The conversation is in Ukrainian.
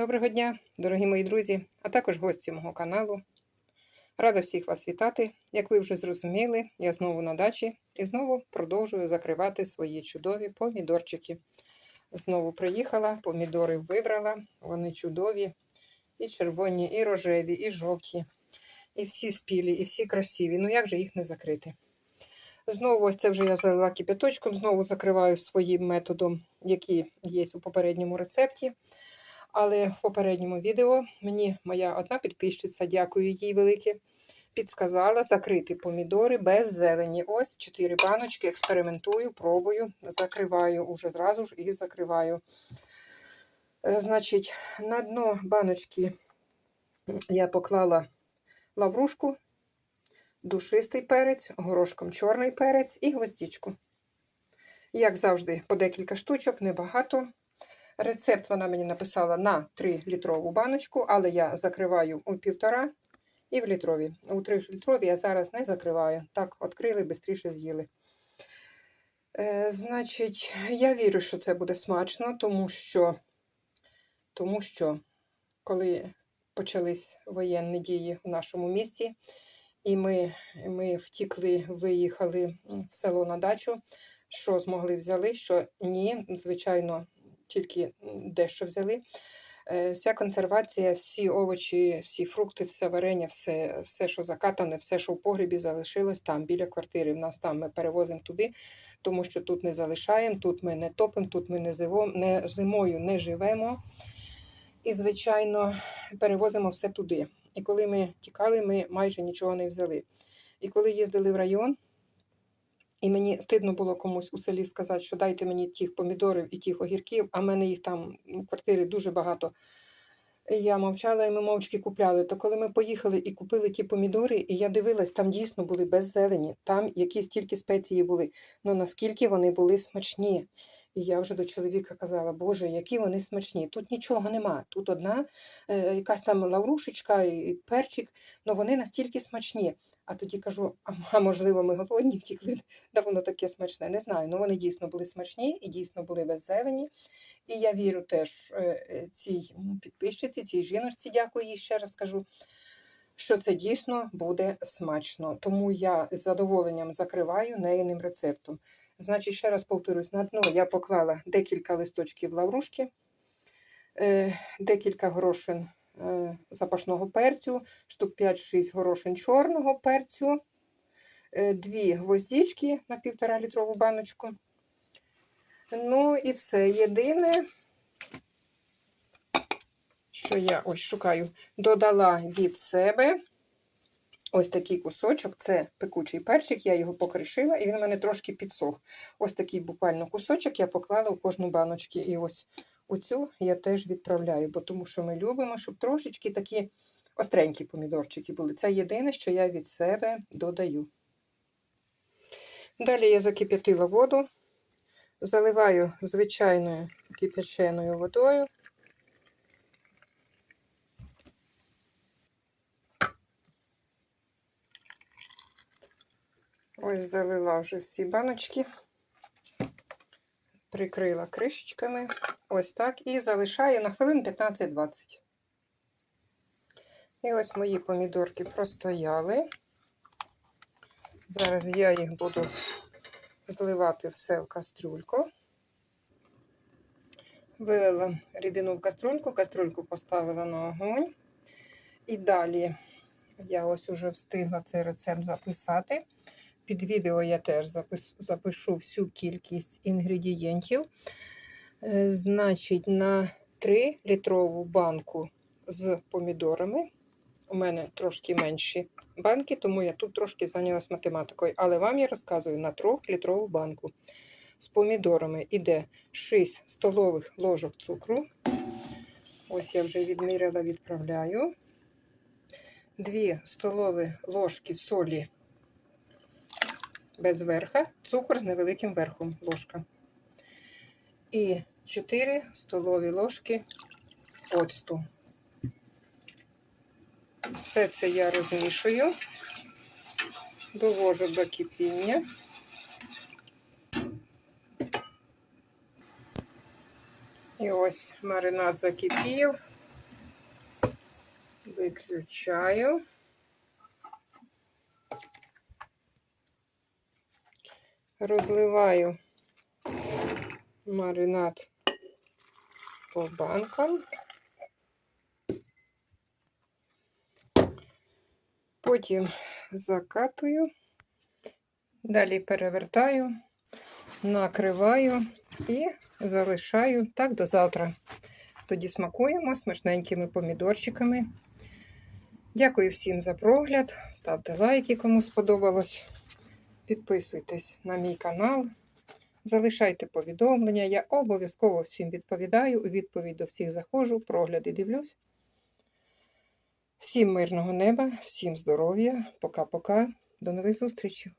Доброго дня, дорогі мої друзі, а також гості мого каналу. Рада всіх вас вітати. Як ви вже зрозуміли, я знову на дачі і знову продовжую закривати свої чудові помідорчики. Знову приїхала, помідори вибрала, вони чудові, і червоні, і рожеві, і жовті, і всі спілі, і всі красиві. Ну як же їх не закрити? Знову ось це вже я залила кипяточком, знову закриваю своїм методом, який є у попередньому рецепті. Але в попередньому відео мені моя одна підписчиця, дякую їй велике, підсказала закрити помідори без зелені. Ось 4 баночки, експериментую, пробую, закриваю уже зразу ж і закриваю. Е, Значить, на дно баночки я поклала лаврушку, душистий перець, горошком чорний перець і гвоздичку. Як завжди, по декілька штучок, небагато. Рецепт вона мені написала на 3-літрову баночку, але я закриваю у півтора і в літрові. У 3-літрові я зараз не закриваю. Так, відкрили, швидше з'їли. Е, Значить, я вірю, що це буде смачно, тому що, тому що коли почались воєнні дії в нашому місті, і ми, ми втікли, виїхали в село на дачу, що змогли взяли, що ні, звичайно тільки дещо взяли. Е, Вся консервація, всі овочі, всі фрукти, все варення, все, все, що закатане, все, що в погребі залишилось там, біля квартири. В нас там ми перевозимо туди, тому що тут не залишаємо, тут ми не топимо, тут ми не, зиво, не зимою не живемо. І, звичайно, перевозимо все туди. І коли ми тікали, ми майже нічого не взяли. І коли їздили в район, і мені стидно було комусь у селі сказати, що дайте мені тих помідорів і тих огірків, а в мене їх там у квартирі дуже багато. Я мовчала, і ми мовчки купляли. То коли ми поїхали і купили ті помідори, і я дивилась, там дійсно були без зелені, там якісь тільки спеції були. Ну наскільки вони були смачні. І я вже до чоловіка казала, Боже, які вони смачні. Тут нічого нема. Тут одна е, якась там лаврушечка і перчик, але вони настільки смачні. А тоді кажу, а, а можливо, ми голодні втікли, да воно таке смачне. Не знаю. Ну вони дійсно були смачні і дійсно були без зелені. І я вірю теж е, е, цій підписчиці, цій жіночці, дякую їй ще раз кажу. Що це дійсно буде смачно, тому я з задоволенням закриваю неїним рецептом. Значить, ще раз повторюсь, на дно я поклала декілька листочків лаврушки, е, декілька горошин е, запашного перцю, штук 5-6 горошин чорного перцю, е, дві гвоздички на півтора літрову баночку. Ну і все. Єдине, що я ось шукаю, додала від себе. Ось такий кусочок, це пекучий перчик, я його покришила, і він у мене трошки підсох. Ось такий буквально кусочок я поклала в кожну баночку. І ось оцю я теж відправляю, бо тому що ми любимо, щоб трошечки такі остренькі помідорчики були. Це єдине, що я від себе додаю. Далі я закип'ятила воду, заливаю звичайною кипяченою водою. Ось залила вже всі баночки, прикрила кришечками. Ось так. І залишаю на хвилин 15-20. І ось мої помідорки простояли. Зараз я їх буду зливати все в кастрюльку. Вилила рідину в кастрюльку, кастрюльку поставила на огонь. І далі я ось уже встигла цей рецепт записати. Під відео я теж запишу всю кількість інгредієнтів. Е, Значить, на 3-літрову банку з помідорами. У мене трошки менші банки, тому я тут трошки зайнялась математикою. Але вам я розказую на 3-літрову банку з помідорами іде 6 столових ложок цукру. Ось я вже відміряла, відправляю. 2 столові ложки солі без верха, цукор з невеликим верхом ложка. І 4 столові ложки оцту. Все це я розмішую, довожу до кипіння. І ось маринад закипів. Виключаю. Розливаю маринад по банкам. Потім закатую, далі перевертаю, накриваю і залишаю так до завтра. Тоді смакуємо смачненькими помідорчиками. Дякую всім за прогляд. Ставте лайки, кому сподобалось. Підписуйтесь на мій канал. Залишайте повідомлення. Я обов'язково всім відповідаю. У відповідь до всіх заходжу, прогляди дивлюсь. Всім мирного неба, всім здоров'я. Пока-пока. До нових зустрічей.